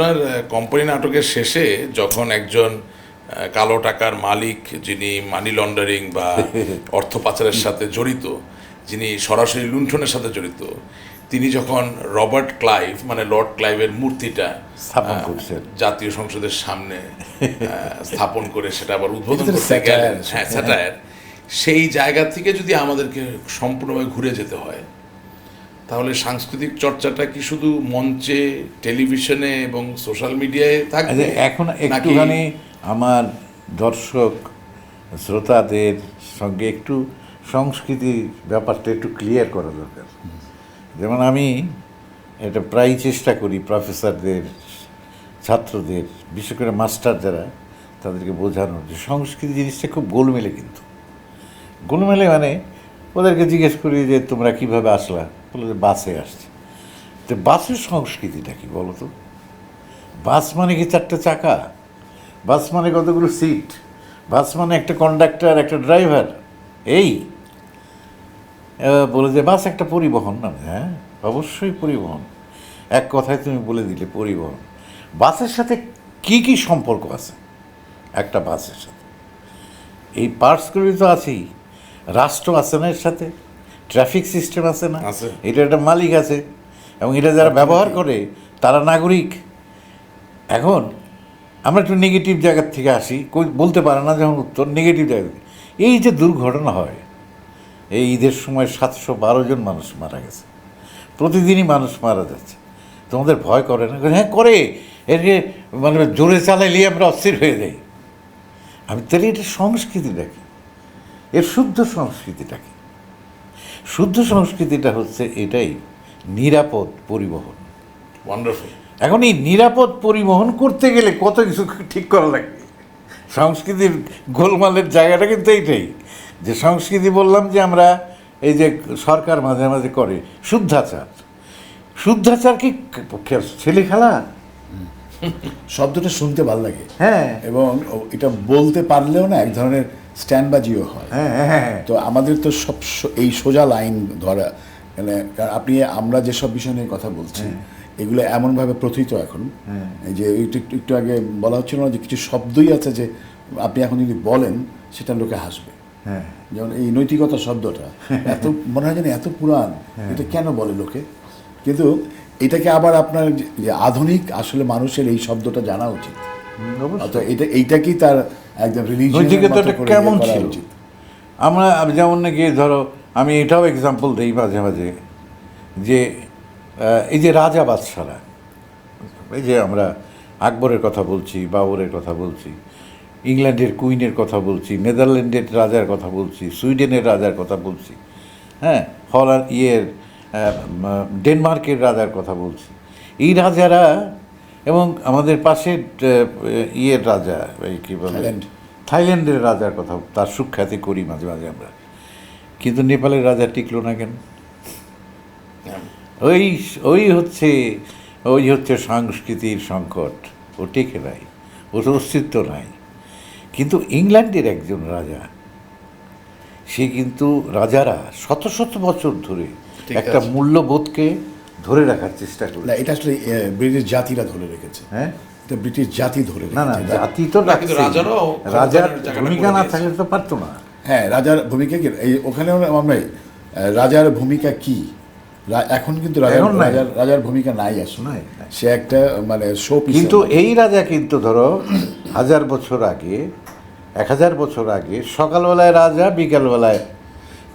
আপনার কোম্পানি নাটকের শেষে যখন একজন কালো টাকার মালিক যিনি মানি লন্ডারিং বা অর্থ পাচারের সাথে জড়িত যিনি সরাসরি লুণ্ঠনের সাথে জড়িত তিনি যখন রবার্ট ক্লাইভ মানে লর্ড ক্লাইভের মূর্তিটা স্থাপন করছেন। জাতীয় সংসদের সামনে স্থাপন করে সেটা আবার উদ্বোধন করতে গেলেন। হ্যাঁ স্যাটায়ার সেই জায়গা থেকে যদি আমাদেরকে সম্পূর্ণভাবে ঘুরে যেতে হয় তাহলে সাংস্কৃতিক চর্চাটা কি শুধু মঞ্চে টেলিভিশনে এবং সোশ্যাল মিডিয়ায় থাকবে? আচ্ছা, এখন একটুখানি আমার দর্শক শ্রোতাদের সঙ্গে একটু সংস্কৃতির ব্যাপারটা একটু ক্লিয়ার করা দরকার। যেমন আমি এটা প্রায় চেষ্টা করি প্রফেসরদের ছাত্রদের বিশেষ করে মাস্টার যারা তাদেরকে বোঝানোর। যে সংস্কৃতি জিনিসটা খুব গোলমেলে কিন্তু। গোলমেলে মানে ওদেরকে জিজ্ঞেস করি যে তোমরা কীভাবে আসলা? বলে যে বাসে আসছে। তো বাসের সংস্কৃতিটা কি বলো তো? বাস মানে কি চারটে চাকা? বাস মানে কতগুলো সিট? বাস মানে একটা কন্ডাক্টর একটা ড্রাইভার এই। বলে যে বাস একটা পরিবহন না? হ্যাঁ অবশ্যই পরিবহন। এক কথায় তুমি বলে দিলে পরিবহন। বাসের সাথে কি কি সম্পর্ক আছে? একটা বাসের সাথে। এই পার্টসগুলি তো আছেই। রাষ্ট্র এর সাথে ট্রাফিক সিস্টেম আছে না? আছে। এটা একটা মালিক আছে। এবং এটা যারা ব্যবহার করে তারা নাগরিক। এখন আমরা একটু নেগেটিভ জায়গার থেকে আসি। কই বলতে পারে না যখন উত্তর নেগেটিভ জায়গা এই যে দুর্ঘটনা হয় এই ঈদের সময় সাতশো বারো জন মানুষ মারা গেছে। প্রতিদিনই মানুষ মারা যাচ্ছে। তোমাদের ভয় করে না? হ্যাঁ করে। এরকে মানে জোরে চালাইলে আমরা অস্থির হয়ে যাই। আমি তাহলে এটা সংস্কৃতিটা কি? এর শুদ্ধ সংস্কৃতিটা কি? শুদ্ধ সংস্কৃতিটা হচ্ছে এটাই নিরাপদ পরিবহন। ওয়ান্ডারফুল এখন এই নিরাপদ পরিবহন করতে গেলে কত কিছু ঠিক করা লাগবে? সংস্কৃতির গোলমালের জায়গাটা কিন্তু এইটাই যে সংস্কৃতি বললাম যে আমরা এই যে সরকার মাঝে মাঝে করে শুদ্ধাচার। শুদ্ধাচার কি কে- ছেলে খেলা? শব্দটা শুনতে ভালো লাগে। হ্যাঁ। এবং এটা বলতে পারলেও না এক ধরনের স্ট্যান্ডবাজিও হয়। হ্যাঁ হ্যাঁ হ্যাঁ তো আমাদের তো সব এই সোজা লাইন ধরা মানে কারণ আপনি আমরা যেসব বিষয় নিয়ে কথা বলছি এগুলো এমনভাবে প্রথিত এখন। যে একটু একটু একটু আগে বলা হচ্ছিল না যে কিছু শব্দই আছে যে আপনি এখন যদি বলেন সেটা লোকে হাসবে। হ্যাঁ। যেমন এই নৈতিকতা শব্দটা এত মনে হয় যেন এত পুরান এটা কেন বলে লোকে? কিন্তু এটাকে আবার আপনার যে- যে আধুনিক আসলে মানুষের এই শব্দটা জানা উচিত। অর্থাৎ এটা এইটাকেই তার একদম নৈতিকতাটা কেমন ছিল? উচিত। আমরা আমি যেমন নাকি ধরো আমি এটাও এক্সাম্পল দিই মাঝে মাঝে যে এই যে রাজা বাদশারা এই যে আমরা আকবরের কথা বলছি বাবরের কথা বলছি ইংল্যান্ডের কুইনের কথা বলছি নেদারল্যান্ডের রাজার কথা বলছি সুইডেনের রাজার কথা বলছি হ্যাঁ হল্যান্ড ইয়ের ডেনমার্কের রাজার কথা বলছি এই রাজারা এবং আমাদের পাশে ইয়ের রাজা এই কী বলে? থাইল্যান্ডের রাজার কথা তার সুখ্যাতি করি মাঝে মাঝে আমরা। কিন্তু নেপালের রাজা টিকলো না কেন? ওই ওই হচ্ছে ওই হচ্ছে সংস্কৃতির সংকট। ও টেকে নাই ওর অস্তিত্ব নাই। কিন্তু ইংল্যান্ডের একজন রাজা সে কিন্তু রাজারা শত শত বছর ধরে একটা মূল্যবোধকে ধরে রাখার চেষ্টা করে না এটা আসলে ব্রিটিশ জাতিরা ধরে রেখেছে। হ্যাঁ? এটা ব্রিটিশ জাতি ধরে না না জাতি তো রাজারাও রাজার ভূমিকা না থাকলে তো পারতো না। হ্যাঁ রাজার ভূমিকা কি? এই ওখানেও আমরা রাজার ভূমিকা কি? রা- এখন কিন্তু রাজার। রাজার ভূমিকা নাই আসলে। নাই। সে একটা মানে শো কিন্তু এই রাজা কিন্তু ধরো হাজার বছর আগে এক হাজার বছর আগে সকালবেলায় রাজা বিকালবেলায়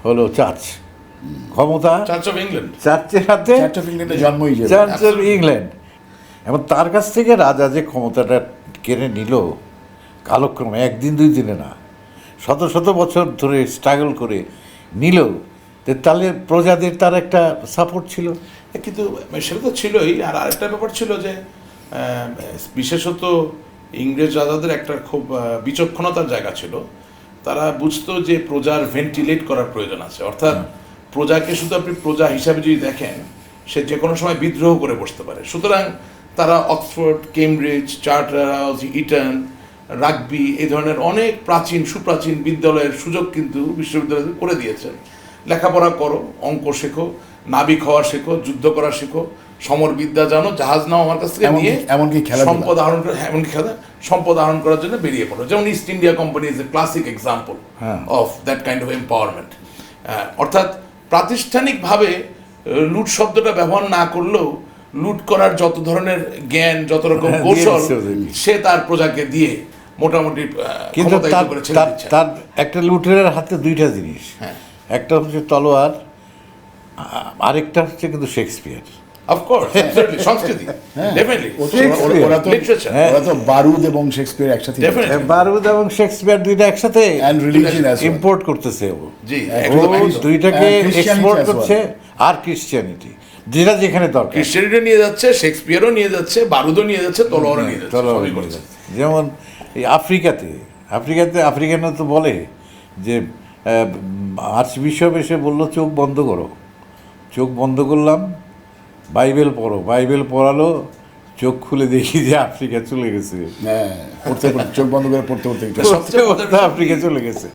হলো চার্চ। ক্ষমতা? চার্চ অফ ইংল্যান্ড চার্চের হাতে? চার্চ অফ ইংল্যান্ডে জন্মই চার্চ অফ ইংল্যান্ড এবং তার কাছ থেকে রাজা যে ক্ষমতাটা কেড়ে নিল কালক্রমে একদিন দুই দিনে না শত শত বছর ধরে স্ট্রাগল করে নিল তাহলে প্রজাদের তার একটা সাপোর্ট ছিল? কিন্তু সেটা তো ছিলই। আর আরেকটা ব্যাপার ছিল যে বিশেষত ইংরেজ রাজাদের একটা খুব বিচক্ষণতার জায়গা ছিল। তারা বুঝতো যে প্রজার ভেন্টিলেট করার প্রয়োজন আছে। অর্থাৎ প্রজাকে শুধু আপনি প্রজা হিসাবে যদি দেখেন সে যে কোনো সময় বিদ্রোহ করে বসতে পারে। সুতরাং তারা Oxford Cambridge Charterhouse Eton Rugby এই ধরনের অনেক প্রাচীন সুপ্রাচীন বিদ্যালয়ের সুযোগ কিন্তু বিশ্ববিদ্যালয় করে দিয়েছেন লেখাপড়া করো অঙ্ক শেখো নাবিক হওয়া শেখো যুদ্ধ করা শেখো সমরবিদ্যা জানো জাহাজ নাও আমার কাছ থেকে নিয়ে এমনকি খেলাধুলা। সম্পদ আহরণ করে হ্যাঁ, এমনকি খেলা সম্পদ আহরণ করার জন্য বেরিয়ে পড়ো। যেমন East India company is a classic example. Of that kind of empowerment অর্থাৎ প্রাতিষ্ঠানিকভাবে লুট শব্দটা ব্যবহার না করলেও লুট করার যত ধরনের জ্ঞান যত রকম হ্যাঁ, কৌশল সে তার প্রজাকে দিয়ে মোটামুটি কিন্তু তার একটা লুটের হাতে দুইটা জিনিস। হ্যাঁ। একটা হচ্ছে তলোয়ার আরেকটা হচ্ছে কিন্তু শেক্সপিয়ার। অফকোর্স সংস্কৃতি ডেফিনেটলি তো- ওরা- তো. হ্যাঁ। ওরা তো বারুদ এবং শেক্সপিয়ার একসাথে বারুদ এবং শেক্সপিয়ার দুইটা একসাথে অ্যান্ড রিলিজিয়ন অ্যাজ ইম্পোর্ট করতেছে ও। জি। দুইটাকে এক্সপোর্ট করছে আর ক্রিশ্চিয়ানিটি যেটা যেখানে দরকার। ক্রিশ্চিয়ানিটিও নিয়ে যাচ্ছে শেক্সপিয়ারও নিয়ে যাচ্ছে বারুদও নিয়ে যাচ্ছে তলোয়ারও নিয়ে যাচ্ছে তলোয়ার সবই নিয়ে করছে। যাচ্ছে। যেমন এই আফ্রিকাতে আফ্রিকাতে আফ্রিকানরা তো বলে যে আর্চ বিশপ এসে বলল চোখ বন্ধ করো। চোখ বন্ধ করলাম বাইবেল পড়ো বাইবেল পড়ালো চোখ খুলে দেখি যে আফ্রিকা চলে গেছে। হ্যাঁ পড়তে পড়তে চোখ বন্ধ করে পড়তে পড়তে আফ্রিকা চলে গেছে।